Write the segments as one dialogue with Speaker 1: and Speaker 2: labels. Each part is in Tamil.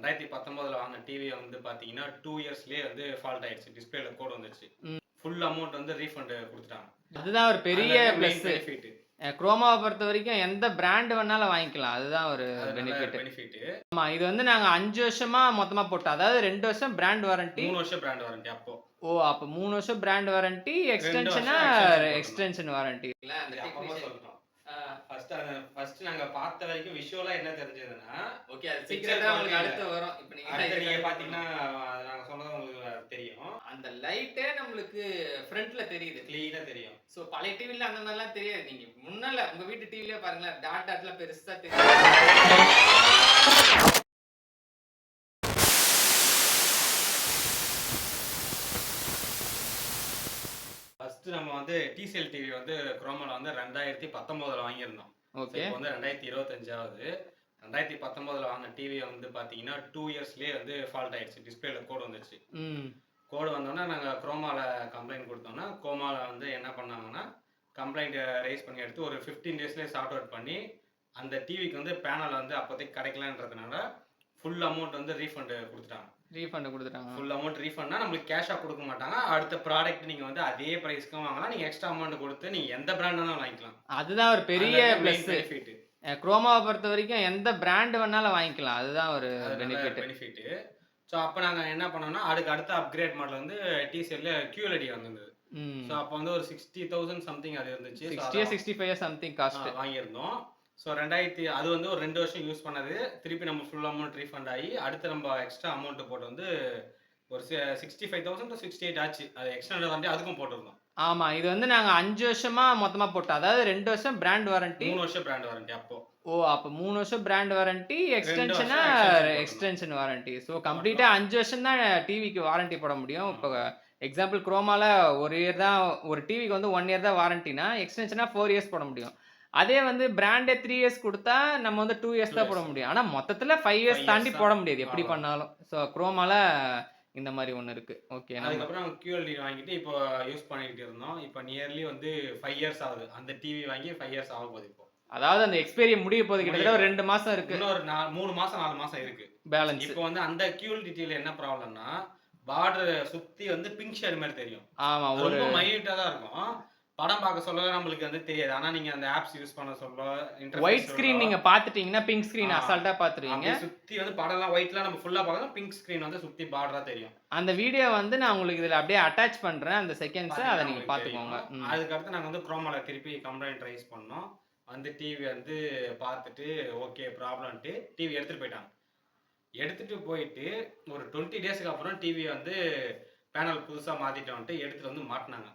Speaker 1: ரெண்டாயிரத்தி பத்தொன்பதுல வாங்கின டிவி வந்து பாத்தீங்கன்னா டூ இயர்ஸ்லயே வந்து ஃபால்ட் ஆயிடுச்சு. டிஸ்பிளேல கோட் வந்துச்சு
Speaker 2: ம்.
Speaker 1: ஃபுல் அமௌண்ட் வந்து ரீஃபண்ட் கொடுத்துட்டாங்க.
Speaker 2: அதுதான் ஒரு பெரிய ப்ளஸ்
Speaker 1: பெனிஃபிட்
Speaker 2: குரோமாவை பொறுத்த வரைக்கும் எந்த பிராண்ட் வேணாலும் வாங்கிக்கலாம். அதுதான் ஒரு பெனிஃபிட்
Speaker 1: பெனிஃபிட்
Speaker 2: ஆமா இது வந்து நாங்க அஞ்சு வருஷமா மொத்தமா போட்டோம் அதாவது ரெண்டு வருஷம் பிராண்ட் வாரண்டி
Speaker 1: மூணு வருஷம் பிராண்ட் வாரண்டி அப்போ.
Speaker 2: ஓ அப்ப மூணு வருஷம் பிராண்ட் வாரண்டி எக்ஸ்டென்ஷனா எக்ஸ்டென்ஷன் வாரண்டி
Speaker 1: சொல்லிட்டோம். ஃபர்ஸ்ட் ஃபர்ஸ்ட் நாங்க பார்த்த வரைக்கும் விஷுவலா என்ன தெரிஞ்சதுன்னா
Speaker 2: ஓகே அது சீக்கிரம் உங்களுக்கு அடுத்து வரும். இப்போ
Speaker 1: அடுத்து நீங்க
Speaker 2: நீங்க
Speaker 1: பாத்தீங்கன்னா நாங்க சொன்னது உங்களுக்கு தெரியும்.
Speaker 2: அந்த லைட்டே நம்மளுக்கு ஃப்ரண்ட்ல தெரியுது.
Speaker 1: கிளீனா தெரியும்.
Speaker 2: ஸோ பழைய டிவில அந்த மாதிரிலாம் தெரியாது. நீங்க முன்னால உங்க வீட்டு டிவிலே பாருங்களேன் டாட் டாட்லாம் பெருசா தெரியும்
Speaker 1: ஃபர்ஸ்ட் நம்ம வந்து டிசிஎல் டிவி வந்து குரோமால வந்து ரெண்டாயிரத்தி பத்தொன்பதுல வாங்கியிருந்தோம்.
Speaker 2: ஓகே
Speaker 1: வந்து ரெண்டாயிரத்தி இருபத்தஞ்சாவது. ரெண்டாயிரத்தி பத்தொன்பதுல வாங்கின டிவி வந்து பாத்தீங்கன்னா டூ இயர்ஸ்லயே வந்து ஃபால்ட் ஆயிடுச்சு. டிஸ்பிளேல கோட் வந்துச்சு
Speaker 2: ம்.
Speaker 1: கோடு வந்தோடனே நாங்கள் குரோமால கம்ப்ளைண்ட் கொடுத்தோம்னா குரோமால வந்து என்ன பண்ணாங்கன்னா கம்ப்ளைண்ட் ரைஸ் பண்ணி எடுத்து ஒரு ஃபிஃப்டீன் டேஸ்லேயே சார்ட் அவுட் பண்ணி அந்த டிவிக்கு வந்து பேனல் வந்து அப்போதைக்கு கிடைக்கலன்றதுனால ஃபுல் அமௌண்ட் வந்து ரீஃபண்ட் கொடுத்துட்டாங்க.
Speaker 2: ரீஃபண்ட் கொடுத்துட்டாங்க.
Speaker 1: ஃபுல் அமௌண்ட் ரீஃபண்ட்னா நம்மளுக்கு கேஷாக கொடுக்க மாட்டாங்க. அடுத்த ப்ராடக்ட் நீங்கள் வந்து அதே ப்ரைஸ்க்கும் வாங்கலாம். நீங்கள் எக்ஸ்ட்ரா அமௌண்ட் கொடுத்து நீங்கள் எந்த பிராண்ட் வேணாலும் வாங்கிக்கலாம்.
Speaker 2: அதுதான் ஒரு பெரிய
Speaker 1: பெனிஃபிட்
Speaker 2: குரோமாவை பொறுத்த வரைக்கும் எந்த பிராண்ட் வேணாலும் வாங்கிக்கலாம். அதுதான் ஒரு பெனிஃபிட்
Speaker 1: பெனிஃபிட் ஸோ அப்போ நாங்கள் என்ன பண்ணோம்னா அதுக்கு அடுத்த அப்கிரேட் மாடல் வந்து டிசிஎல்ல QLED வந்திருந்தது ஸோ அப்போ வந்து ஒரு சிக்ஸ்டி தௌசண்ட் சம்திங் அது இருந்துச்சு. அதான்
Speaker 2: சிக்ஸ்டி ஃபைவ் சம்திங் காஸ்ட்
Speaker 1: வாங்கியிருந்தோம். ஸோ ரெண்டாயிரத்தி அது வந்து ஒரு ரெண்டு வருஷம் யூஸ் பண்ணது. திருப்பி நம்ம ஃபுல் அமௌண்ட் ரீஃபண்ட் ஆகி அடுத்து நம்ம எக்ஸ்ட்ரா அமௌண்ட் போட்டு வந்து ஒரு sixty five thousand sixty eight ஆச்சு. அது எக்ஸ்ட்ரா வந்து அதுக்கும் போட்டிருந்தோம்.
Speaker 2: ஆமா இது வந்து நாங்க அஞ்சு வருஷமா மொத்தமா போட்டோம். அதாவது ரெண்டு வருஷம் பிராண்ட் வாரண்டி
Speaker 1: மூணு வருஷம் பிராண்ட் வாரண்டி அப்போ.
Speaker 2: ஓ அப்ப மூணு வருஷம் பிராண்ட் வாரண்டி எக்ஸ்டென்ஷனா. எக்ஸ்டென்ஷன் வாரண்டி ஸோ கம்ப்ளீட்டா அஞ்சு வருஷம் தான் டிவிக்கு வாரண்டி போட முடியும். இப்போ எக்ஸாம்பிள் குரோமால ஒரு இயர் தான் ஒரு டிவிக்கு வந்து ஒன் இயர் தான் வாரண்டினா எக்ஸ்டென்ஷனா ஃபோர் இயர்ஸ் போட முடியும். அதே வந்து பிராண்டே த்ரீ இயர்ஸ் கொடுத்தா நம்ம வந்து டூ இயர்ஸ் தான் போட. முடியும். ஆனா மொத்தத்துல ஃபைவ் இயர்ஸ் தாண்டி போட. முடியாது எப்படி. பண்ணாலும். ஸோ குரோமால இந்த மாதிரி ஒன்று இருக்கு. ஓகே
Speaker 1: அதுக்கப்புறம் QLED வாங்கிட்டு இப்போ யூஸ் பண்ணிட்டு இருந்தோம். இப்போ நியர்லி வந்து ஃபைவ் இயர்ஸ் ஆகுது. அந்த டிவி வாங்கி ஃபைவ் இயர்ஸ் ஆக போகுது இப்போ.
Speaker 2: அதாவது அந்த எக்ஸ்பீரிய முடிய போது கிட்டத்தட்ட ஒரு ரெண்டு மாசம் இருக்கு.
Speaker 1: இன்னொரு மூணு மாசம் நாலு மாசம் இருக்கு.
Speaker 2: பேலன்ஸ்
Speaker 1: இப்போ வந்து அந்த QLED டிவில என்ன ப்ராப்ளம்னா பார்டர் சுத்தி வந்து பிங்க் ஷேட் மாதிரி தெரியும்.
Speaker 2: ஆமா ஒரு
Speaker 1: ரொம்ப மைன்யூட்டா தான் இருக்கும். படம் பார்க்க சொல்ல நம்மளுக்கு வந்து தெரியாது. ஆனா நீங்க அந்த ஆப்ஸ் யூஸ் பண்ண சொல்ல
Speaker 2: ஒயிட் ஸ்கிரீன் நீங்க பாத்துட்டீங்கன்னா பிங்க் ஸ்கிரீன். அசால்ட்டா பாத்துருவீங்க
Speaker 1: சுத்தி வந்து படம்லாம் ஒயிட்லாம் நம்ம ஃபுல்லா பார்க்கலாம் பிங்க் ஸ்கிரீன் வந்து சுத்தி பார்டரா தெரியும்.
Speaker 2: அந்த வீடியோ வந்து நான் உங்களுக்கு இதுல அப்படியே அட்டாச் பண்றேன். அந்த செகண்ட்ஸ் அதை நீங்க பாத்துக்கோங்க
Speaker 1: தெரியும்.
Speaker 2: ம்.
Speaker 1: அதுக்கு அடுத்து நாங்க வந்து குரோமால திருப்பி கம்ப்ளைண்ட் ரைஸ் பண்ணோம். வந்து டிவி வந்து பார்த்துட்டு ஓகே ப்ராப்ளம்ட்டு டிவி எடுத்துட்டு போயிட்டாங்க. எடுத்துட்டு போயிட்டு ஒரு டுவெண்ட்டி டேஸ்க்கு அப்புறம் டிவி வந்து பேனல் புதுசா மாத்திட்டோம்ட்டு எடுத்துட்டு வந்து மாட்டினாங்க.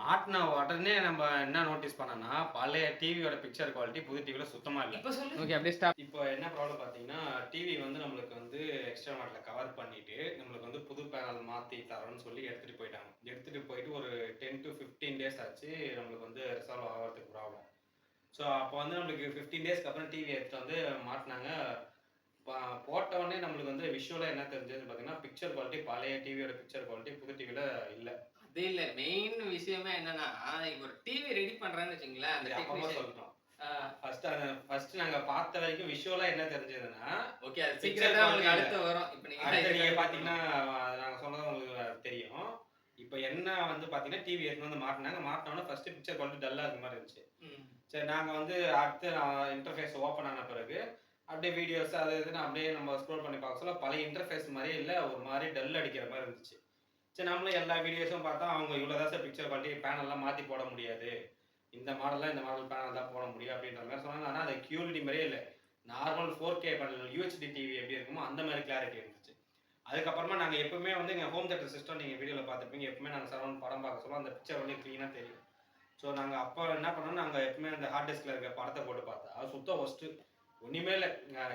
Speaker 1: மாட்டின உடனே நம்ம என்ன நோட்டீஸ் பண்ணோம்னா பழைய டிவியோட பிக்சர் குவாலிட்டி புது டிவில சுத்தமா இல்லை.
Speaker 2: ஓகே அப்படியே ஸ்டாப்
Speaker 1: இப்போ என்ன ப்ராப்ளம் பார்த்தீங்கன்னா டிவி வந்து நம்மளுக்கு வந்து எக்ஸ்ட்ரா மாடலில் கவர் பண்ணிட்டு நம்மளுக்கு வந்து புது பேனல் மாற்றி தரோன்னு சொல்லி எடுத்துகிட்டு போயிட்டாங்க. எடுத்துகிட்டு போயிட்டு ஒரு டென் டு ஃபிஃப்டீன் டேஸ் ஆச்சு நம்மளுக்கு வந்து ரிசால்வ் ஆகிறதுக்கு ப்ராப்ளம் ஸோ அப்போ வந்து நம்மளுக்கு ஃபிஃப்டீன் டேஸ்க்கு அப்புறம் டிவி எடுத்துட்டு வந்து மாட்டினாங்க. ப- போட்ட உடனே நம்மளுக்கு வந்து விஷுவலாக என்ன தெரிஞ்சது பார்த்தீங்கன்னா பிக்சர் குவாலிட்டி பழைய டிவியோட பிக்சர் குவாலிட்டி புது டிவியில் இல்லை.
Speaker 2: அது இல்ல மெயின் விஷயமே என்னன்னா இப்போ ஒரு டிவி ரெடி பண்றேன்னு வச்சுங்களேன் அந்த
Speaker 1: அப்பமா சொல்லிட்டோம். ஃபர்ஸ்ட் ஃபர்ஸ்ட் நாங்கள் பார்த்த வரைக்கும் விஷுவலாக என்ன தெரிஞ்சதுன்னா
Speaker 2: ஓகே அது சீக்கிரம் உங்களுக்கு அடுத்து வரும். இப்போ
Speaker 1: அடுத்து நீங்க
Speaker 2: நீங்க
Speaker 1: பாத்தீங்கன்னா நாங்க சொன்னது உங்களுக்கு தெரியும். இப்போ என்ன வந்து பாத்தீங்கன்னா டிவி எடுத்து வந்து மாட்டினாங்க மாட்டினோட ஃபர்ஸ்ட் பிக்சர் குவாலிட்டி டல்லா இருக்க மாதிரி இருந்துச்சு. சரி நாங்க வந்து அடுத்து இன்டர்ஃபேஸ் ஓப்பன் ஆன பிறகு அப்படியே வீடியோஸ் அது இதுன்னு அப்படியே நம்ம ஸ்க்ரோல் பண்ணி பார்க்க சொல்ல பழைய இன்டர்ஃபேஸ் மாதிரியே இல்லை ஒரு மாதிரி டல் அடிக்கிற மாதிரி இருந்துச்சு. சரி நம்மளும் எல்லா வீடியோஸும் பார்த்தா அவங்க இவ்வளோதான் சார் பிக்சர் பண்ணி பேனல்லாம் மாற்றி போட முடியாது. இந்த மாடலாக இந்த மாடல் பேனல் தான் போட முடியும் அப்படின்ற மாதிரி சொன்னாங்க. ஆனால் அது கியூரிட்டி மாதிரியே இல்லை. Normal four K panel UHD TV எப்படி இருக்குமோ அந்த மாதிரி கிளாரிட்டி இருந்துச்சு. அதுக்கப்புறமா நாங்கள் எப்பவுமே வந்து எங்கள் ஹோம் தேட்டர் சிஸ்டம் நீங்கள் வீடியோவில் பார்த்துருப்பீங்க. எப்பவுமே நாங்கள் சரௌண்ட் படம் பார்க்க சொல்லுவோம். அந்த பிக்சர் வந்து க்ளீனாக தெரியும். ஸோ நாங்கள் அப்போ என்ன பண்ணோம்? நாங்கள் எப்பவுமே அந்த ஹார்ட் டிஸ்கில் இருக்க படத்தை போட்டு பார்த்தா அது சுத்தம் ஒஸ்ட்டு ஒன்றுமே இல்லை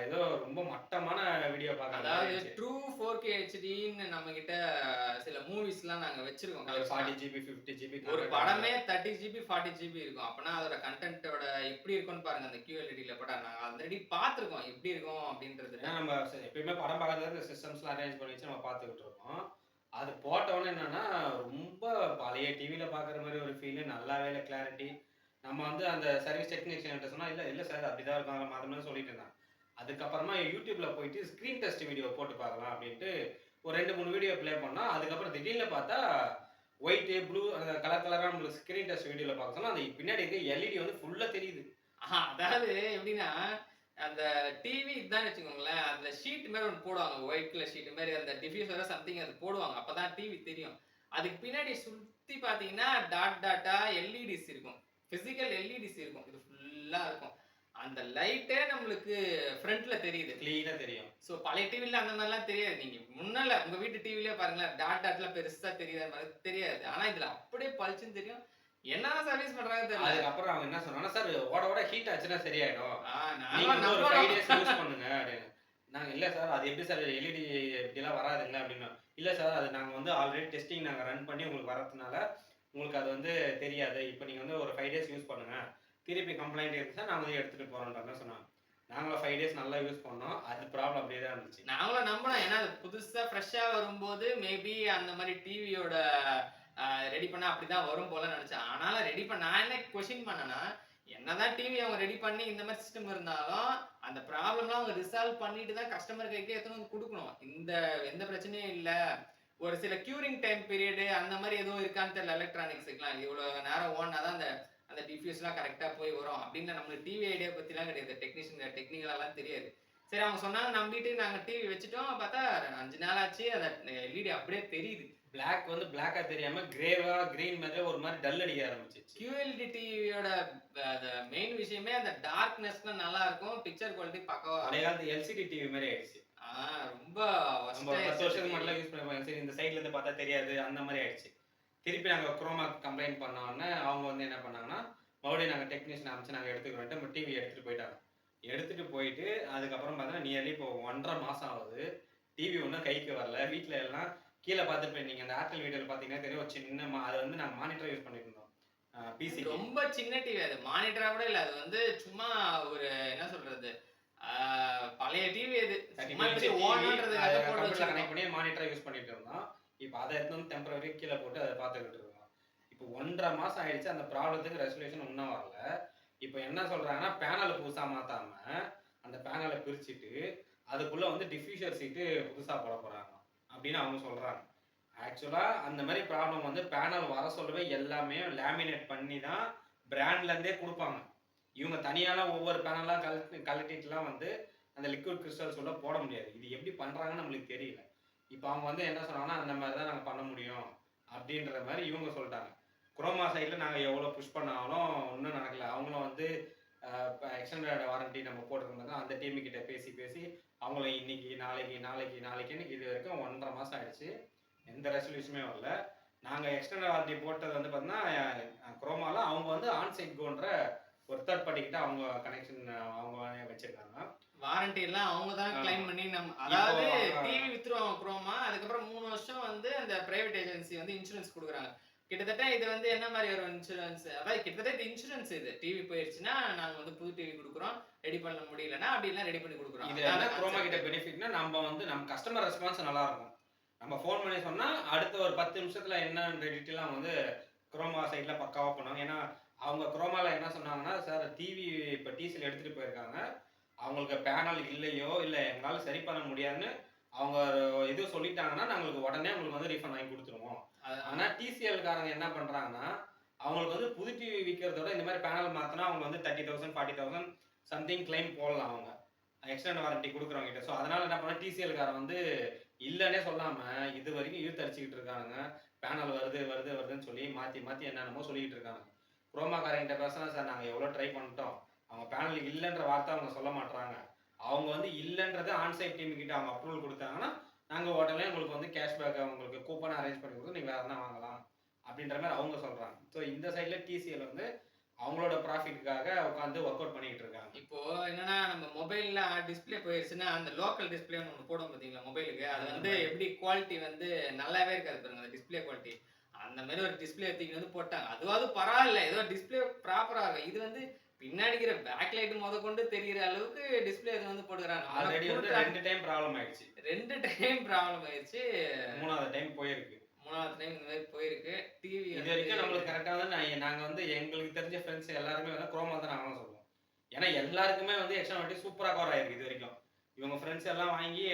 Speaker 1: ஏதோ ரொம்ப மட்டமான வீடியோ
Speaker 2: அதாவது
Speaker 1: பார்க்குறேன்
Speaker 2: ட்ரூ ஃபோர் கே ஹெச்டின்னு நம்ம கிட்ட சில மூவிஸ்லாம் நாங்க வச்சிருக்கோம்.
Speaker 1: ஃபார்ட்டி. ஜிபி ஃபிஃப்டி ஜிபி
Speaker 2: ஒரு படமே தேர்ட்டி ஜிபி ஃபார்ட்டி ஜிபி இருக்கும். அப்பனா அதோட கண்டென்ட்டோட எப்படி இருக்கும்னு பாருங்க அந்த QLED-ல படம் நாங்க ஆல்ரெடி பார்த்துருக்கோம். எப்படி இருக்கும் அப்படின்றது.
Speaker 1: நம்ம எப்பயுமே படம் பார்க்கறது சிஸ்டம்ஸ்லாம் அரேஞ்ச் பண்ணி வச்சு நம்ம பார்த்துக்கிட்டு இருக்கோம். அது போட்டவொடனே என்னன்னா ரொம்ப பழைய டிவியில் பார்க்குற மாதிரி ஒரு ஃபீலு நல்லாவே இல்லை கிளாரிட்டி நம்ம வந்து அந்த சர்வீஸ் டெக்னீஷியன்கிட்ட சொன்னால் இல்லை இல்லை சார் அப்படி தான் இருக்கும் அதை மாதிரி சொல்லிட்டு இருந்தான். அதுக்கப்புறமா யூடியூப்பில் போயிட்டு ஸ்க்ரீன் டெஸ்ட் வீடியோ போட்டு பார்க்கலாம் அப்படின்ட்டு ஒரு ரெண்டு மூணு வீடியோ ப்ளே பண்ணால் அதுக்கப்புறம் திடீர்னு பார்த்தா ஒயிட்டு ப்ளூ அந்த கலர் கலராக நம்மளுக்கு ஸ்க்ரீன் டெஸ்ட் வீடியோவில் பார்க்க சொன்னால் அந்த பின்னாடி இருக்க எல்இடி வந்து ஃபுல்லாக தெரியுது.
Speaker 2: ஆஹா, அதாவது எப்படின்னா அந்த டிவி இதுதான் வச்சுக்கோங்களேன் அந்த ஷீட் மாதிரி ஒன்று போடுவாங்க ஒயிட் கலர் ஷீட் மாதிரி அந்த டிஃப்யூசரா சம்திங் அது போடுவாங்க அப்போ தான் டிவி தெரியும். அதுக்கு பின்னாடி சுற்றி பார்த்தீங்கன்னா டாட் டாட்டாக எல்இடிஸ் இருக்கும். பிசிக்கல் எல்இடிஸ் இருக்கும். இது ஃபுல்லா இருக்கும். அந்த லைட்டே நம்மளுக்கு ஃப்ரண்ட்ல தெரியுது.
Speaker 1: க்ளீனாக தெரியும்.
Speaker 2: ஸோ பழைய டிவில அந்த மாதிரிலாம் தெரியாது. நீங்க முன்னால உங்க வீட்டு டிவிலே பாருங்களேன் டாட் டாட்லாம் பெருசா தெரியாத மாதிரி தெரியாது. ஆனா இதுல அப்படியே பளிச்சுன்னு தெரியும். என்ன சர்வீஸ் பண்றாங்க தெரியல.
Speaker 1: அதுக்கப்புறம் அவங்க என்ன சொன்னாங்கன்னா சார் ஓட ஓட ஹீட் ஆச்சுன்னா சரியாயிடும். நீங்க ஒரு ஃபைவ்
Speaker 2: நம்புறோம்.
Speaker 1: டேஸ் யூஸ் பண்ணுங்க அப்படின்னு. நாங்க இல்ல சார் அது எப்படி சார் எல்இடி இப்படிலாம் வராதுங்க அப்படின்னா. இல்ல சார் அது நாங்க வந்து ஆல்ரெடி டெஸ்டிங் நாங்க ரன் பண்ணி உங்களுக்கு வரதுனால உங்களுக்கு அது வந்து தெரியாது. இப்போ நீங்கள் வந்து ஒரு ஃபைவ் டேஸ் யூஸ் பண்ணுங்கள் திருப்பி கம்ப்ளைண்ட் இருந்துச்சுன்னா நாங்கள் வந்து எடுத்துகிட்டு போறோம்ன்ற மாதிரி சொன்னாங்க. நாங்களும் ஃபைவ் டேஸ் நல்லா யூஸ் பண்ணோம். அது ப்ராப்ளம் அப்படியே தான் இருந்துச்சு.
Speaker 2: நாங்களும் நம்பலாம் ஏன்னா அது புதுசாக ஃப்ரெஷ்ஷாக வரும்போது மேபி அந்த மாதிரி டிவியோட ரெடி பண்ணா அப்படிதான் வரும் போல நினச்சேன். ஆனாலும் ரெடி பண்ண நான் என்ன கொஷின் பண்ணேன்னா என்னதான் டிவி அவங்க ரெடி பண்ணி இந்த மாதிரி சிஸ்டம் இருந்தாலும் அந்த ப்ராப்ளம்லாம் அவங்க ரிசால்வ் பண்ணிட்டு தான் கஸ்டமர் கைக்கு எத்தனை வந்து கொடுக்கணும். இந்த எந்த பிரச்சனையும் இல்லை. ஒரு சில கியூரிங் டைம் பீரியடு அந்த மாதிரி எதுவும் இருக்கான்னு தெரியல எலக்ட்ரானிக்ஸுக்குலாம் இவ்வளவு நேரம் ஓடினா தான் அந்த அந்த டிஃப்யூஸ்லாம் கரெக்டாக போய் வரும். அப்படின்னு நம்மளுக்கு டிவி ஐடியா பற்றிலாம் கிடையாது. டெக்னீஷியன் டெக்னிக்கலாலாம் தெரியாது. சரி அவங்க சொன்னாங்க நம்பிட்டு நாங்கள் டிவி வச்சுட்டோம். பார்த்தா அஞ்சு நாள் ஆச்சு. அந்த எல்இடி அப்படியே தெரியுது.
Speaker 1: பிளாக் வந்து பிளாக்கா தெரியாம கிரேவா கிரீன் மாதிரி ஒரு மாதிரி டல் அடிக்க ஆரம்பிச்சிச்சு
Speaker 2: QLED டிவியோட மெயின் விஷயமே அந்த டார்க்னஸ்லாம் நல்லா இருக்கும். பிக்சர் குவாலிட்டி
Speaker 1: பழைய காலத்து எல்சிடி டிவி மாதிரி ஆயிடுச்சு.
Speaker 2: ரொம்ப
Speaker 1: பத்து வருஷத்துக்கு முன்னாடி யூஸ் பண்ணுவோம் சரி இந்த சைடுல இருந்து பார்த்தா தெரியாது அந்த மாதிரி ஆயிடுச்சு. திருப்பி நாங்க குரோமா கம்ப்ளைண்ட் பண்ண உடனே அவங்க வந்து என்ன பண்ணாங்கன்னா மறுபடியும் நாங்க டெக்னீஷியன் அமைச்சு நாங்க எடுத்துக்கிறோம் நம்ம டிவி எடுத்துட்டு போயிட்டாங்க. எடுத்துட்டு போயிட்டு அதுக்கப்புறம் பார்த்தா நியர்லி இப்போ ஒன்றரை மாசம் ஆகுது. டிவி ஒன்றும் கைக்கு வரல. வீட்ல எல்லாம் கீழே பார்த்துட்டு நீங்க அந்த ஏர்டெல் வீடியோல பாத்தீங்கன்னா தெரியும் ஒரு சின்ன மா- அது வந்து நாங்க மானிட்டர் யூஸ் பண்ணிட்டு இருந்தோம். பிசி
Speaker 2: ரொம்ப சின்ன டிவி அது. மானிட்டரா கூட இல்ல அது வந்து சும்மா ஒரு என்ன சொல்றது ஆ, பழைய டிவி வச்சிருக்கோம்.
Speaker 1: கனெக்ட் பண்ணி மானிட்டரா யூஸ் பண்ணிட்டு இருந்தோம். இப்போ அதை எடுத்து டெம்பரரி கீழே போட்டு அதை பார்த்துக்கிட்டு இருக்கோம். இப்போ ஒன்றரை மாசம் ஆயிடுச்சு அந்த ப்ராப்ளத்துக்கு ரெசல்யூஷன் இன்னும் வரல. இப்போ என்ன சொல்றாங்கன்னா பேனலை புதுசா மாத்தாம அந்த பேனலை பிரிச்சுட்டு அதுக்குள்ள வந்து டிஃப்யூசர் சீட்டு புதுசா போட போறாங்க. அப்படின்னு அவங்க சொல்றாங்க. ஆக்சுவலா அந்த மாதிரி ப்ராப்ளம் வந்து பேனல் வர சொல்லவே எல்லாமே லேமினேட் பண்ணி தான் பிராண்ட்ல இருந்தே கொடுப்பாங்க. இவங்க தனியாலாம் ஒவ்வொரு பேனலாம் கலட்டி கலட்டிட்டுலாம் வந்து அந்த லிக்விட் கிறிஸ்டல்ஸ் உள்ள போட முடியாது. இது எப்படி பண்ணுறாங்கன்னு நம்மளுக்கு தெரியல. இப்போ அவங்க வந்து என்ன சொன்னாங்கன்னா அந்த மாதிரி தான் நாங்கள் பண்ண முடியும் அப்படின்ற மாதிரி இவங்க சொல்லிட்டாங்க. குரோமா சைடில் நாங்கள் எவ்வளோ புஷ் பண்ணாலும் ஒன்றும் நடக்கல. அவங்களும் வந்து எக்ஸ்டெண்டட் வாரண்டி நம்ம போட்டிருந்தோம். அந்த டீம் கிட்ட பேசி பேசி அவங்களும் இன்னைக்கு நாளைக்கு நாளைக்கு நாளைக்குன்னு இது வரைக்கும் ஒன்றரை மாதம் ஆயிடுச்சு. எந்த ரெசல்யூஷனுமே வரல. நாங்கள் எக்ஸ்டெண்டட் வாரண்டி போட்டது வந்து பார்த்தீங்கன்னா குரோமாவில் அவங்க வந்து ஆன்சைட் கோன்ற ஒரு தேர்ட் பார்ட்டிக்கிட்ட அவங்க கனெக்ஷன் அவங்க வச்சிருக்காங்க.
Speaker 2: வாரண்டி எல்லாம் அவங்க தான். கிளைம் பண்ணி நம்ம அதாவது. டிவி வித்துருவாங்க குரோமா அதுக்கப்புறம் மூணு வருஷம் வந்து அந்த பிரைவேட் ஏஜென்சி வந்து இன்சூரன்ஸ் கொடுக்குறாங்க. கிட்டத்தட்ட இது வந்து என்ன மாதிரி ஒரு இன்சூரன்ஸ் அதாவது கிட்டத்தட்ட இது இன்சூரன்ஸ் இது. டிவி போயிருச்சுன்னா நாங்க வந்து புது டிவி கொடுக்குறோம். ரெடி பண்ண முடியலன்னா அப்படிலாம் ரெடி பண்ணி கொடுக்குறோம்.
Speaker 1: இது என்ன குரோமா கிட்ட பெனிஃபிட்னா நம்ம வந்து நம்ம கஸ்டமர் ரெஸ்பான்ஸ் நல்லா இருக்கும் நம்ம ஃபோன் பண்ணி சொன்னா அடுத்த ஒரு பத்து நிமிஷத்துல என்ன டீட்டெயிலாம் வந்து குரோமா சைட்ல பக்காவா பண்ணுவாங்க. ஏன்னா அவங்க குரோமால என்ன சொன்னாங்கன்னா சார் டிவி இப்போ டிசியில் எடுத்துட்டு போயிருக்காங்க. அவங்களுக்கு பேனல் இல்லையோ இல்லை எங்களால சரி பண்ண முடியாதுன்னு அவங்க இது சொல்லிட்டாங்கன்னா நாங்களுக்கு உடனே உங்களுக்கு வந்து ரீஃபண்ட் வாங்கி கொடுத்துருவோம். ஆனா டிசிஎல் காரங்க என்ன பண்றாங்கன்னா அவங்களுக்கு வந்து புது டிவி விற்கிறதோட இந்த மாதிரி பேனல் மாத்தினா அவங்க வந்து thirty thousand forty thousand something claim போடலாம் அவங்க. எக்ஸ்டெண்ட் வாரண்டி கொடுக்குறவங்க கிட்ட ஸோ அதனால என்ன பண்ண டிசிஎல் காரன் வந்து இல்லைன்னே சொல்லாம இது வரைக்கும் இழுத்து அடிச்சுக்கிட்டு இருக்காங்க பேனல் வருது வருது வருதுன்னு சொல்லி மாத்தி மாத்தி என்னென்னமோ சொல்லிக்கிட்டு இருக்காங்க குரோமா காரங்கிட்ட பேசினா சார். நாங்க எவ்வளோ ட்ரை பண்ணிட்டோம். அவங்க பேனல் இல்லைன்ற வார்த்தை அவங்க சொல்ல மாட்றாங்க. அவங்க வந்து இல்லைன்றது ஆன்சைட் டீம் கிட்ட அவங்க அப்ரூவல் கொடுத்தாங்கன்னா நாங்க உடனே உங்களுக்கு வந்து கேஷ்பேக் உங்களுக்கு கூப்பன் அரேஞ்ச் பண்ணி கொடுத்து நீங்க வேற எதனா வாங்கலாம் அப்படின்ற மாதிரி அவங்க சொல்றாங்க. ஸோ இந்த சைட்ல டிசிஎல் வந்து அவங்களோட ப்ராஃபிட்டுக்காக உட்காந்து ஒர்க் அவுட் பண்ணிட்டு இருக்காங்க.
Speaker 2: இப்போ என்னன்னா நம்ம மொபைல்ல டிஸ்ப்ளே போயிருச்சுன்னா அந்த லோக்கல் டிஸ்ப்ளே ஒன்று போடும் பார்த்தீங்களா மொபைலுக்கு அது வந்து எப்படி குவாலிட்டி வந்து நல்லாவே இருக்காது பாருங்க அந்த டிஸ்ப்ளே குவாலிட்டி அந்த மாதிரி ஒரு டிஸ்ப்ளே தூக்கி வந்து போட்டாங்க. அதுவாவது பரவாயில்ல. ஏதோ டிஸ்ப்ளே ப்ராப்பரா இருக்கும் இது வந்து பின்னாடி இருக்கிற பேக் லைட் முத கொண்டு தெரிகிற அளவுக்கு டிஸ்ப்ளே இது வந்து போட்டுக்கிறாங்க.
Speaker 1: ஆல்ரெடி வந்து
Speaker 2: ஆனா
Speaker 1: ரெண்டு டைம் ப்ராப்ளம் ஆயிடுச்சு.
Speaker 2: ரெண்டு டைம் ப்ராப்ளம் ஆயிடுச்சு.
Speaker 1: மூணாவது டைம் போயிருக்கு.
Speaker 2: மூணாவது டைம் இந்த மாதிரி போயிருக்கு. டிவி
Speaker 1: இது வரைக்கும் நம்மளுக்கு கரெக்டாக வந்து நான் நாங்க வந்து எங்களுக்கு தெரிஞ்ச ஃப்ரெண்ட்ஸ் எல்லாருமே வந்து குரோமா தான் நாங்களும் சொல்லுவோம். ஏன்னா எல்லாருக்குமே வந்து எக்ஸ்ட்ரா வாரண்டி சூப்பரா கவர் ஆயிருக்கு இது வரைக்கும். இவங்க ஃப்ரெண்ட்ஸ் எல்லாம் வாங்கி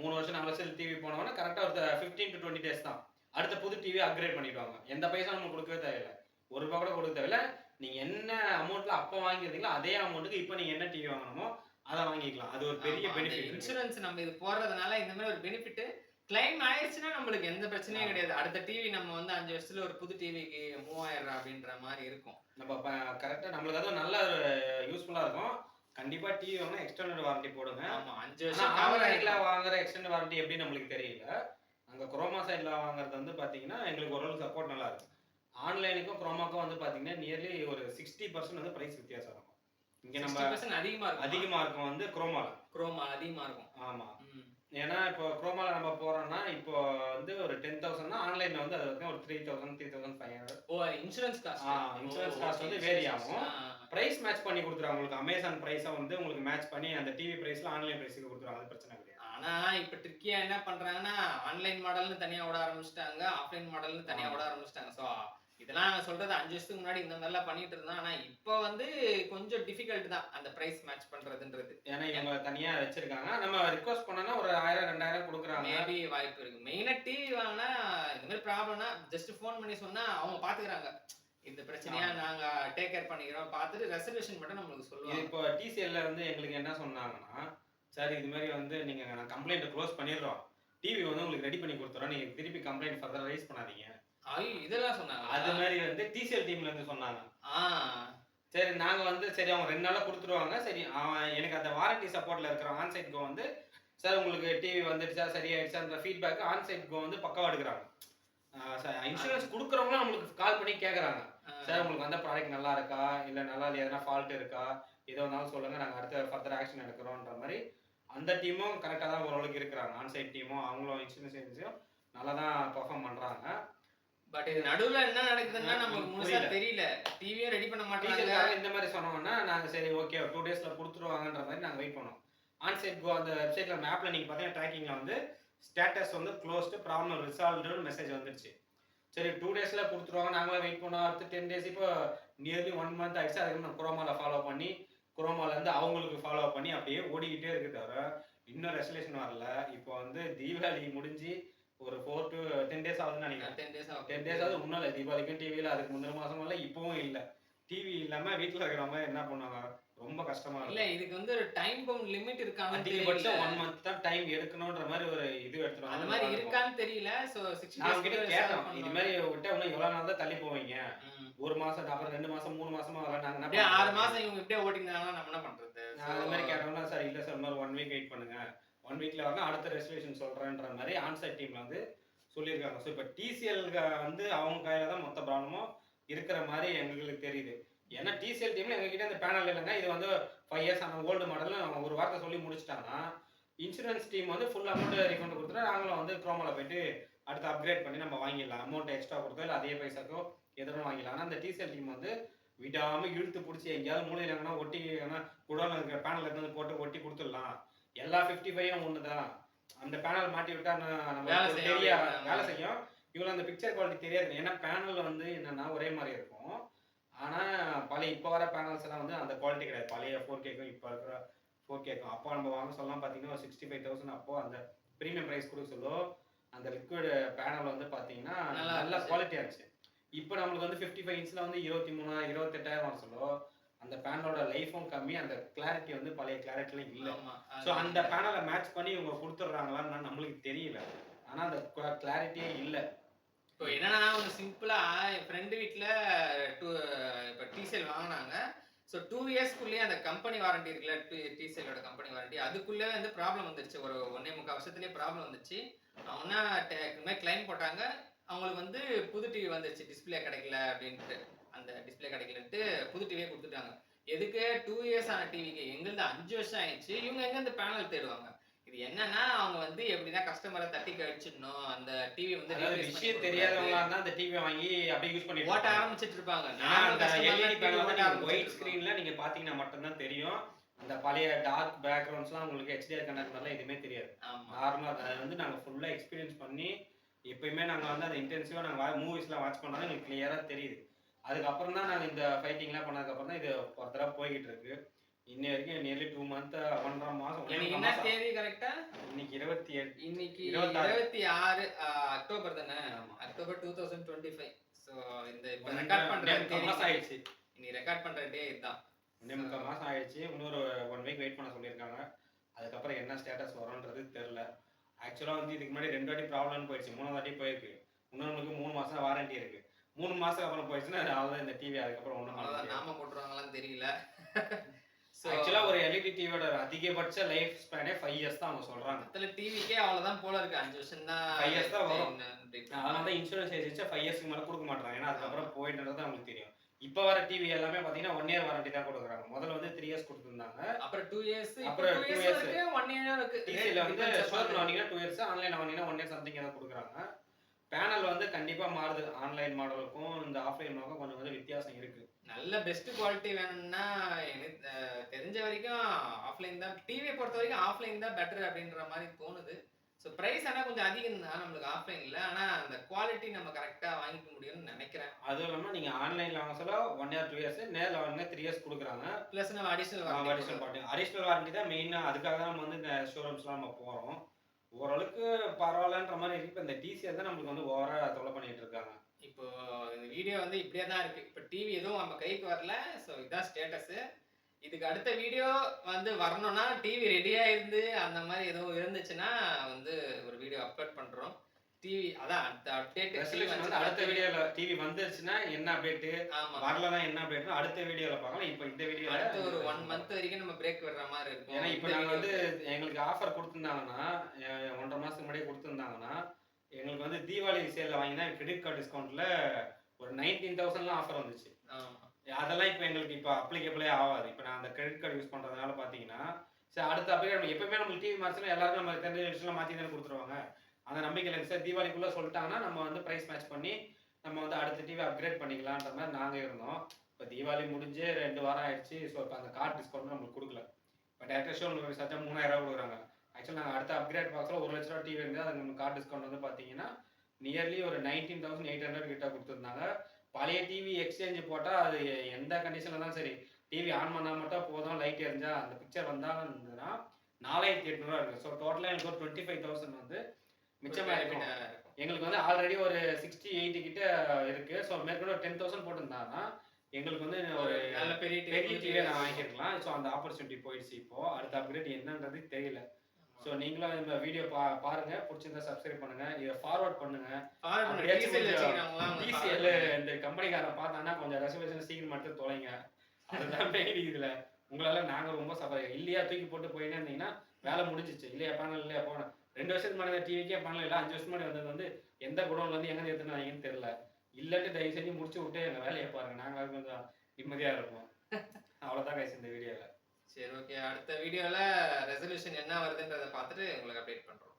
Speaker 1: மூணு வருஷம் நாலு வருஷம் டிவி போனவொன்னே கரெக்டாக ஒரு ஃபிஃப்டீன் டு டுவெண்ட்டி டேஸ் தான். அடுத்த புது டிவி அப்கிரேட் பண்ணிடுவாங்க. எந்த பைசா நம்ம கொடுக்கவே தேவையில்லை. ஒரு ரூபா கூட கொடுக்க தேவையில்ல. நீங்க என்ன அமௌண்ட்ல அப்போ வாங்கியிருந்தீங்களோ அதே அமௌண்ட்டுக்கு இப்போ நீங்க என்ன டிவி வாங்கணுமோ அதை வாங்கிக்கலாம். அது ஒரு பெரிய பெனிஃபிட்
Speaker 2: இன்சூரன்ஸ் நம்ம இது போடுறதுனால இந்த மாதிரி ஒரு பெனிஃபிட் கிளைம் ஆயிடுச்சுன்னா நம்மளுக்கு எந்த பிரச்சனையும் கிடையாது. அடுத்த டிவி நம்ம வந்து அஞ்சு வருஷத்துல ஒரு புது டிவிக்கு மூவாயிரம் அப்படின்ற மாதிரி இருக்கும்.
Speaker 1: நம்ம கரெக்டாக நம்மளுக்கு அதுவும் நல்ல ஒரு யூஸ்ஃபுல்லாக இருக்கும். கண்டிப்பா டிவி வாங்கினா எக்ஸ்டர்னல் வாரண்டி போடுங்க.
Speaker 2: ஆமா அஞ்சு வருஷம்
Speaker 1: வாங்குற எக்ஸ்டெண்ட் வாரண்டி எப்படி நம்மளுக்கு தெரியல. அங்க குரோமா சைட்ல வாங்குறது வந்து பாத்தீங்கன்னா எங்களுக்கு ஓரளவுக்கு சப்போர்ட் நல்லா இருக்கு ஆன்லைனுக்கும் குரோமாக்கும் வந்து பாத்தீங்கன்னா நியர்லி ஒரு சிக்ஸ்டி பர்சன்ட் வந்து பிரைஸ் வித்தியாசம் இருக்கும். இங்க நம்ம
Speaker 2: 60% அதிகமா இருக்கும்.
Speaker 1: அதிகமா இருக்கும் வந்து குரோமால
Speaker 2: குரோமா அதிகமா இருக்கும்.
Speaker 1: ஆமா.
Speaker 2: ம்.
Speaker 1: ஏன்னா இப்போ குரோமால நம்ம போறோம்னா இப்போ வந்து ஒரு டென் தௌசண்ட்னா ஆன்லைன்ல வந்து அது வந்து ஒரு three thousand three thousand five hundred
Speaker 2: oh insurance cost
Speaker 1: ஆ, insurance cost வந்து vary ஆகும். பிரைஸ் மேட்ச் பண்ணி கொடுத்துருவாங்க. உங்களுக்கு அமேசான் பிரைஸை வந்து உங்களுக்கு மேட்ச் பண்ணி அந்த டிவி பிரைஸ்ல ஆன்லைன் பிரைஸுக்கு கொடுத்துருவாங்க. அது பிரச்சனை
Speaker 2: ஆனா இப்ப ட்ரிக்கியா என்ன பண்றாங்கன்னா ஆன்லைன் மாடல்னு தனியா விட ஆரம்பிச்சிட்டாங்க ஆஃப்லைன் மாடல்னு தனியா விட ஆரம்பிச்சிட்டாங்க. சோ இதெல்லாம் சொல்றது அஞ்சு வருஷத்துக்கு முன்னாடி இந்த மாதிரிலாம் பண்ணிட்டு இருந்தோம் ஆனா இப்போ வந்து கொஞ்சம் டிஃபிகல்ட் தான் அந்த பிரைஸ் மேட்ச் பண்றதுன்றது.
Speaker 1: ஏன்னா இவங்க தனியா வச்சிருக்காங்க. நம்ம ரிக்வஸ்ட் பண்ணனா ஒரு ஆயிரம் ரெண்டாயிரம் கொடுக்குறாங்க.
Speaker 2: மேபி வாய்ப்பு இருக்கு. மெயினா டிவி வாங்கினா இந்த மாதிரி ப்ராப்ளம்னா ஜஸ்ட் ஃபோன் பண்ணி சொன்னா அவங்க பாத்துக்கிறாங்க. இந்த பிரச்சனையா நாங்க டேக் கேர் பண்ணிக்கிறோம். பார்த்துட்டு ரெசர்வேஷன் மட்டும் நம்மளுக்கு
Speaker 1: இது
Speaker 2: சொல்லுவாங்க.
Speaker 1: இப்போ டிசிஎல்ல வந்து எங்களுக்கு என்ன சொன்னாங்கன்னா சார் இது மாதிரி வந்து நீங்க நான் கம்ப்ளைண்ட் க்ளோஸ் பண்ணிடுறோம். டிவி வந்து உங்களுக்கு ரெடி பண்ணி கொடுத்துறோம். நீங்க திருப்பி கம்ப்ளைண்ட் ஃபர்தர் ரைஸ் பண்ணாதீங்க.
Speaker 2: ஐயோ இதெல்லாம் சொன்னாங்க
Speaker 1: அது மாதிரி வந்து டிசிஎல் டீம்ல இருந்து சொன்னாங்க.
Speaker 2: ஆ.
Speaker 1: சரி நாங்க வந்து சரி அவங்க ரெண்டு நாளா கொடுத்துருவாங்க. சரி அவன் எனக்கு அந்த வாரண்டி சப்போர்ட்ல இருக்கிற ஆன்சைட் கோ வந்து சார் உங்களுக்கு டிவி வந்துடுச்சா? சரியாயிடுச்சா? அந்த ஃபீட்பேக் ஆன்சைட் கோ வந்து பக்கவா எடுக்கிறாங்க. இன்சூரன்ஸ் கொடுக்குறவங்களும் நம்மளுக்கு கால் பண்ணி கேக்குறாங்க. சார் உங்களுக்கு வந்த ப்ராடக்ட் நல்லா இருக்கா? இல்ல நல்லா இல்லையா எதனா ஃபால்ட் இருக்கா? எது வந்தாலும் சொல்லுங்க. நாங்க அடுத்த ஃபர்தர் ஆக்ஷன் எடுக்கிறோம்ன்ற மாதிரி அந்த டீமும் கரெக்டாக தான் ஓரளவுக்கு இருக்கிறாங்க. ஆன்சைட் டீமும் அவங்களும் ஏஜென்சியும் நல்லா தான் பெர்ஃபார்ம் பண்றாங்க.
Speaker 2: பட் இது நடுவுல என்ன நடக்குதுன்னா நமக்கு முழுசா. தெரியல. டிவியும் ரெடி பண்ண மாட்டாங்க.
Speaker 1: இந்த மாதிரி சொன்னோம்னா நாங்க சரி ஓகே டூ டேஸ்ல கொடுத்துருவாங்கன்ற மாதிரி நாங்க வெயிட் பண்ணோம் ஆன்சைட் கோ அந்த வெப்சைட்ல மேப்ல நீங்க பார்த்தீங்கன்னா ட்ராக்கிங்ல வந்து ஸ்டேட்டஸ் வந்து க்ளோஸ்டு ப்ராப்ளம் ரிசால்வ்டு மெசேஜ் வந்துருச்சு. சரி டூ டேஸ்ல கொடுத்துருவாங்க. நாங்களே வெயிட் பண்ணோம் அடுத்து டென் டேஸ் இப்போ நியர்லி ஒன் மந்த் ஆயிடுச்சு. அதுக்கு நான் குரோமால ஃபாலோ பண்ணி குரோமால இருந்து அவங்களுக்கு ஃபாலோ பண்ணி அப்படியே ஓடிக்கிட்டே இருக்கு தவிர இன்னும் ரெசல்யூஷன் வரல. இப்போ வந்து தீபாவளி முடிஞ்சு ஒரு ஃபோர் டு டென் டேஸ் ஆகுதுன்னு நினைக்கிறேன்.
Speaker 2: டென் டேஸ்
Speaker 1: டென் டேஸ் ஆகுது. முன்னால தீபாவளிக்கும் டிவியில் அதுக்கு முந்தின மாசம் இல்ல இப்பவும் இல்ல. டிவி இல்லாம வீட்ல இருக்கிறவங்க என்ன பண்ணுவாங்க? ரொம்ப கஷ்டமா
Speaker 2: இல்ல இதுக்கு வந்து ஒரு டைம் பவுண்ட் லிமிட் இருக்கான்னு
Speaker 1: அதிகபட்சம் ஒன் மந்த் தான் டைம் எடுக்கணும்ன்ற மாதிரி ஒரு இது எடுத்துருவாங்க.
Speaker 2: அந்த மாதிரி இருக்கான்னு தெரியல. சோ சிக்ஸ்டி
Speaker 1: கேட்டோம். இது மாதிரி விட்டா இன்னும் எவ்வளவு நாள் தான் தள்ளி போவீங்க. ஒரு மாசம் அப்புறம் ரெண்டு மாசம் மூணு மாசமா
Speaker 2: அப்படியே ஆறு? மாசம் இவங்க இப்படியே ஓட்டிருந்தாங்கன்னா நம்ம என்ன பண்றது?
Speaker 1: நான் அது மாதிரி கேட்டோம்னா சார் இல்ல சார் மாதிரி ஒன் வீக் வெயிட் பண்ணுங்க. ஒன் வீக்ல வரணும் அடுத்த ரெசல்யூஷன் சொல்றேன்ற மாதிரி ஆன்சைட் டீம்ல வந்து சொல்லியிருக்காங்க. ஸோ இப்போ டிசிஎல் வந்து அவங்க கையில தான் மொத்த ப்ராப்ளமும் இருக்கிற மாதிரி எங்களுக்கு தெரியுது. ஏன்னா டிசிஎல் டீம்ல எங்ககிட்ட இந்த பேனல் இல்லைங்க. இது வந்து ஃபைவ் இயர்ஸ் ஆன ஓல்டு மாடல்னு அவங்க ஒரு வார்த்தை சொல்லி முடிச்சிட்டாங்கன்னா இன்சூரன்ஸ் டீம் வந்து ஃபுல் அமௌண்ட் ரீஃபண்ட் கொடுத்துட்டு நாங்களும் வந்து குரோமால போயிட்டு அடுத்து அப்கிரேட் பண்ணி நம்ம வாங்கிடலாம். அமௌண்ட் எக்ஸ்ட்ரா கொடுத்தோ இல்லை அதே பைசாக்கோ எதுவும் வாங்கிடலாம் ஆனால் அந்த டிசிஎல் டீம் வந்து விடாம இழுத்து பிடிச்சி எங்கேயாவது மூலையில் எங்கன்னா ஒட்டி எங்கன்னா குடோன்ல இருக்கிற பேனல் எடுத்து போட்டு ஒட்டி கொடுத்துடலாம். எல்லா ஃபிஃப்டி ஃபைவும் ஒன்று தான் அந்த பேனல் மாட்டி விட்டா நம்ம
Speaker 2: வேலை செய்யும்
Speaker 1: தெரியா. வேலை செய்யும். இவ்வளோ அந்த பிக்சர் குவாலிட்டி தெரியாது. ஏன்னா பேனல் வந்து என்னன்னா ஒரே மாதிரி இருக்கும். ஆனா பழைய இப்போ வர பேனல்ஸ் எல்லாம் வந்து அந்த குவாலிட்டி கிடையாது. பழைய ஃபோர் கேக்கும் இப்போ இருக்கிற ஃபோர் கேக்கும் அப்போ நம்ம வாங்க சொல்லலாம் பார்த்தீங்கன்னா ஒரு சிக்ஸ்டி ஃபைவ் தௌசண்ட் அப்போ அந்த ப்ரீமியம் ப்ரைஸ் கொடுக்க சொல்ல அந்த லிக்விட் பேனல் வந்து பார்த்தீங்கன்னா
Speaker 2: நல்லா.
Speaker 1: குவாலிட்டியாக இருந்துச்சு. இப்போ நம்மளுக்கு வந்து ஃபிஃப்டி ஃபைவ் இன்ச்சில் வந்து இருபத்தி மூணாயிரம் இருபத்தெட்டாயிரம் வர சொல்ல. அந்த பேனலோட லைஃபும் கம்மி அந்த கிளாரிட்டி வந்து பழைய கிளாரிட்டில இல்லை. ஸோ அந்த பேனலை மேட்ச் பண்ணி இவங்க கொடுத்துட்றாங்களான்னு நம்மளுக்கு தெரியல. ஆனா அந்த கிளாரிட்டியே இல்லை.
Speaker 2: இப்போ என்னன்னா ஒரு சிம்பிளா என் ஃப்ரெண்டு வீட்ல டூ இப்போ டிசிஎல் வாங்கினாங்க. ஸோ டூ இயர்ஸ்க்குள்ளேயே அந்த கம்பெனி வாரண்டி இருக்குல்ல டிசிஎலோட கம்பெனி வாரண்டி அதுக்குள்ளே வந்து ப்ராப்ளம் வந்துருச்சு. ஒரு ஒன்னே முக்கால் வருஷத்துலேயே ப்ராப்ளம் வந்துச்சு அவங்க மாதிரி கிளைம் போட்டாங்க. அவங்களுக்கு வந்து புது டிவி வந்துருச்சு. டிஸ்பிளே கிடைக்கல அப்படின்ட்டு. அந்த டிஸ்பிளே கிடைக்கலன்ட்டு புது டிவியே கொடுத்துட்டாங்க. எதுக்கு? டூ இயர்ஸ் ஆன டிவிக்கு எங்களுது அஞ்சு வருஷம் ஆயிடுச்சு. இவங்க எங்க இந்த பேனல் தேடுவாங்க? இது என்னன்னா அவங்க வந்து எப்படின்னா கஸ்டமரை தட்டி கழிச்சிடணும்? அந்த டிவி வந்து பண்ணி
Speaker 1: விஷயம். தெரியாதவங்களா இருந்தா அந்த டிவியை வாங்கி அப்படியே யூஸ் பண்ணிட்டு
Speaker 2: ஓட்ட. ஆரம்பிச்சிட்டு இருப்பாங்க
Speaker 1: ஒயிட். ஸ்கிரீன்ல நீங்க பாத்தீங்கன்னா மட்டும்தான் தெரியும். அந்த பழைய டார்க் பேக்ரவுண்ட்ஸ்லாம் உங்களுக்கு ஹெச்டிஆர் கனெக்ட் மாதிரிலாம் எதுவுமே தெரியாது.
Speaker 2: ஆமா.
Speaker 1: நார்மலா அதை வந்து நாங்க ஃபுல்லா எக்ஸ்பீரியன்ஸ் பண்ணி எப்பயுமே நாங்க வந்து அதை இன்டென்சிவா நாங்க மூவிஸ்லாம் வாட்ச் பண்ணாலும் எங்களுக்கு கிளியரா தெரியுது. அதுக்கப்புறம் தான் நாங்க இந்த ஃபைட்டிங்லாம் பண்ணதுக்கப்புறம் தான் இது ஃபர்தரா போய்கிட்டு இருக்கு. இன்னை வரைக்கும் நியர்லி டூ மந்த் ஒன்றரை மாசம் முக்கால்
Speaker 2: என்ன தேதி கரெக்டா
Speaker 1: இன்னைக்கு இருபத்தி எட்டு
Speaker 2: இன்னைக்கு. இருபத்தி ஆறு அக்டோபர் தானே. October two thousand twenty five so இந்த இப்போ ரெக்கார்ட் தேதி
Speaker 1: மாசம் ஆயிடுச்சு.
Speaker 2: இன்னைக்கு ரெக்கார்ட் பண்ற டே இதுதான்.
Speaker 1: ஒன்றே முக்கால் மாசம் ஆயிடுச்சு. இன்னொரு ஒன் வீக் வெயிட் பண்ண சொல்லியிருக்காங்க. அதுக்கப்புறம் என்ன ஸ்டேட்டஸ் வரும்ன்றது தெரில ஆக்சுவலாக வந்து இதுக்கு முன்னாடி ரெண்டு வாட்டி ப்ராப்ளம் போயிடுச்சு. மூணாவது வாட்டி போயிருக்கு. இன்னொருக்கு மூணு மாசம் வாரண்டி இருக்கு. மூணு மாசம் அப்புறம் போயிடுச்சுன்னா அவ்வளோதான் இந்த டிவி அதுக்கப்புறம் ஒன்றும்
Speaker 2: அவ்வளோதான் நாம போட்டுருவாங்களான்னு தெரியல. ஸோ
Speaker 1: ஆக்சுவலாக ஒரு எல்இடி டிவியோட அதிகபட்ச லைஃப் ஸ்பேனே ஃபைவ் இயர்ஸ் தான் அவங்க சொல்றாங்க.
Speaker 2: மொத்தத்தில் டிவிக்கே அவ்வளோதான் போல இருக்கு. அஞ்சு வருஷம் தான்
Speaker 1: Five years தான் வரும். அதனால தான் இன்சூரன்ஸ் ஏஜென்சி ஃபைவ் இயர்ஸ்க்கு மேலே கொடுக்க மாட்டாங்க ஏன்னா அதுக்கப்புறம் போயிட்டுன்றது அவங்களுக்கு தெரியும். இப்போ வர டிவி எல்லாமே பார்த்தீங்கன்னா ஒன் இயர் வாரண்டி தான் கொடுக்குறாங்க. முதல்ல வந்து த்ரீ இயர்ஸ் கொடுத்துருந்தாங்க.
Speaker 2: அப்புறம் டூ இயர்ஸ்
Speaker 1: அப்புறம்
Speaker 2: டூ இயர்ஸ் ஒன் இயர் இருக்கு.
Speaker 1: டிசியில் வந்து ஷோரூம் வாங்கினா டூ இயர்ஸ் ஆன்லைன் வாங்கினா ஒன் இயர் சம்திங் ஏதாவது கொடுக்குறாங்க. பேனல் வந்து கண்டிப்பாக மாறுது. ஆன்லைன் மாடலுக்கும் இந்த ஆஃப்லைன் மாடலுக்கும் கொஞ்சம் கொஞ்சம் வித்தியாசம் இருக்கு.
Speaker 2: நல்ல பெஸ்ட் குவாலிட்டி வேணும்னா எனக்கு தெரிஞ்ச வரைக்கும் ஆஃப்லைன் தான். டிவியை பொறுத்த வரைக்கும் ஆஃப்லைன் தான் பெட்டர் அப்படின்ற மாதிரி தோணுது. ஸோ ப்ரைஸ் ஆனால் கொஞ்சம் அதிகம் தான் நம்மளுக்கு ஆஃப்லைனில் ஆனால் அந்த குவாலிட்டி நம்ம கரெக்டாக வாங்கிக்க முடியும்னு நினைக்கிறேன்.
Speaker 1: அதுவும் இல்லாமல் நீங்கள் ஆன்லைனில் வாங்க சொல்ல ஒன் இயர் டூ இயர்ஸ் நேரில் வாங்கினா த்ரீ இயர்ஸ் கொடுக்குறாங்க.
Speaker 2: ப்ளஸ் நம்ம additional
Speaker 1: additional warranty additional warranty தான் மெயினாக அதுக்காக தான் நம்ம வந்து இந்த ஷோரூம்ஸ்லாம் நம்ம போகிறோம் ஓரளவுக்கு பரவாயில்லன்ற மாதிரி இருக்கு. இப்போ இந்த டிசிஎல் தான் நம்மளுக்கு வந்து ஓவராக தொலை பண்ணிட்டு இருக்காங்க.
Speaker 2: இப்போ இந்த வீடியோ வந்து இப்படியே தான் இருக்கு. இப்போ டிவி எதுவும் நம்ம கைக்கு வரல. ஸோ இதான் ஸ்டேட்டஸ் இதுக்கு அடுத்த வீடியோ வந்து வரணும்னா டிவி ரெடியா இருந்து அந்த மாதிரி எதுவும் இருந்துச்சுன்னா வந்து ஒரு வீடியோ அப்லோட் பண்றோம். டிவி அதான் அடுத்த அப்டேட்
Speaker 1: வந்து அடுத்த வீடியோவில் டிவி வந்துருச்சுன்னா என்ன அப்டேட்டு
Speaker 2: ஆமா.
Speaker 1: வரலன்னா என்ன அப்டேட்னு அடுத்த வீடியோவில் பார்க்கலாம். இப்போ இந்த
Speaker 2: அடுத்த ஒரு ஒன் மந்த் வரைக்கும் நம்ம பிரேக் விடுற மாதிரி இருக்கும்.
Speaker 1: ஏன்னா இப்போ நாங்கள் வந்து எங்களுக்கு ஆஃபர் கொடுத்துருந்தாங்கன்னா ஒன்றரை மாதத்துக்கு முன்னாடியே கொடுத்துருந்தாங்கன்னா எங்களுக்கு வந்து தீபாவளி சேலில் வாங்கினா கிரெடிட் கார்டு டிஸ்கவுண்ட்டில் ஒரு நைன்டீன் தௌசண்ட்லாம் ஆஃபர் வந்துச்சு.
Speaker 2: ஆமா.
Speaker 1: அதெல்லாம் இப்போ எங்களுக்கு இப்போ அப்ளிகபிளே ஆகாது. இப்போ நான் அந்த கிரெடிட் கார்டு யூஸ் பண்ணுறதுனால பார்த்தீங்கன்னா சரி அடுத்த அப்ளிகேட் நம்ம எப்பவுமே நம்மளுக்கு டிவி மாற்றினா எல்லாருக்கும் நம்ம தெரிஞ்ச விஷயம் மாற்றி தானே கொடுத்துருவாங்க. அந்த நம்பிக்கை இல்லைங்க சார் தீபாவளிக்குள்ளே சொல்லிட்டாங்கன்னா நம்ம வந்து ப்ரைஸ் மேட்ச் பண்ணி நம்ம வந்து அடுத்த டிவி அப்கிரேட் பண்ணிக்கலான்ற மாதிரி நாங்கள் இருந்தோம். இப்போ தீபாவளி முடிஞ்சு ரெண்டு வாரம் ஆயிடுச்சு. ஸோ இப்போ அந்த கார்டு டிஸ்கவுண்ட் நம்மளுக்கு கொடுக்கல. இப்போ டேரக்டர் ஷோ உங்களுக்கு சத்தம் மூணாயிரம் ரூபா கொடுக்குறாங்க. ஆக்சுவலாக நாங்கள் அடுத்த அப்கிரேட் பாக்ஸில் ஒரு லட்ச ரூபா டிவி இருந்தால் அந்த நம்ம கார்டு டிஸ்கவுண்ட் வந்து பார்த்தீங்கன்னா நியர்லி ஒரு நைன்டீன் தௌசண்ட் எயிட் ஹண்ட்ரட் கிட்ட கொடுத்துருந்தாங்க. பழைய டிவி எக்ஸ்சேஞ்ச் போட்டால் அது எந்த கண்டிஷனில் தான் சரி டிவி ஆன் பண்ணால் மட்டும் போதும் லைட் எரிஞ்சா அந்த பிக்சர் வந்தாலும் இருந்ததுன்னா நாலாயிரத்தி எட்நூறுவா இருக்குது ஸோ டோட்டலாக எனக்கு ஒரு டுவெண்ட்டி ஃபைவ் தௌசண்ட் வந்து மிச்சமாக இருக்கும். எங்களுக்கு வந்து ஆல்ரெடி ஒரு சிக்ஸ்டி எயிட்டி கிட்ட இருக்கு. ஸோ மேற்கொண்டு ஒரு டென் தௌசண்ட் போட்டிருந்தாங்கன்னா எங்களுக்கு வந்து ஒரு
Speaker 2: நல்ல பெரிய
Speaker 1: பெரிய
Speaker 2: டிவி
Speaker 1: டிவியை நான் வாங்கியிருக்கலாம் ஸோ அந்த ஆப்பர்ச்சுனிட்டி போயிடுச்சு இப்போ. அடுத்த அப்கிரேட் என்னன்றது தெரியல. ஸோ நீங்களும் இந்த வீடியோ பா பாருங்க. பிடிச்சிருந்தா சப்ஸ்கிரைப் பண்ணுங்க. இதை ஃபார்வர்ட் பண்ணுங்க. டிசிஎல் இந்த கம்பெனிக்காரன் பார்த்தாங்கன்னா கொஞ்சம் ரெசர்வேஷன் சீக்கிரம் மட்டும் தொலைங்க. அதுதான் மெயின் இதுல. உங்களால நாங்க ரொம்ப சஃபர் இல்லையா தூக்கி போட்டு போயினே இருந்தீங்கன்னா வேலை முடிஞ்சிச்சு. இல்லையா பேனல் இல்லையா போன. ரெண்டு வருஷத்துக்கு முன்னாடி டிவிக்கே பண்ணல இல்லை அஞ்சு வருஷம் முன்னாடி வந்தது வந்து எந்த குடோன்ல இருந்து எங்க எடுத்துனாங்கன்னு தெரியல. இல்லாட்டி தயவு செஞ்சு முடிச்சு விட்டு எங்க வேலையை பாருங்க. நாங்க கொஞ்சம் நிம்மதியா இருப்போம். அவ்வளவுதான் கைஸ் இந்த வீடியோல
Speaker 2: சரி ஓகே அடுத்த வீடியோவில் ரெசல்யூஷன் என்ன வருதுன்றதை பார்த்துட்டு உங்களுக்கு அப்டேட் பண்ணுறோம்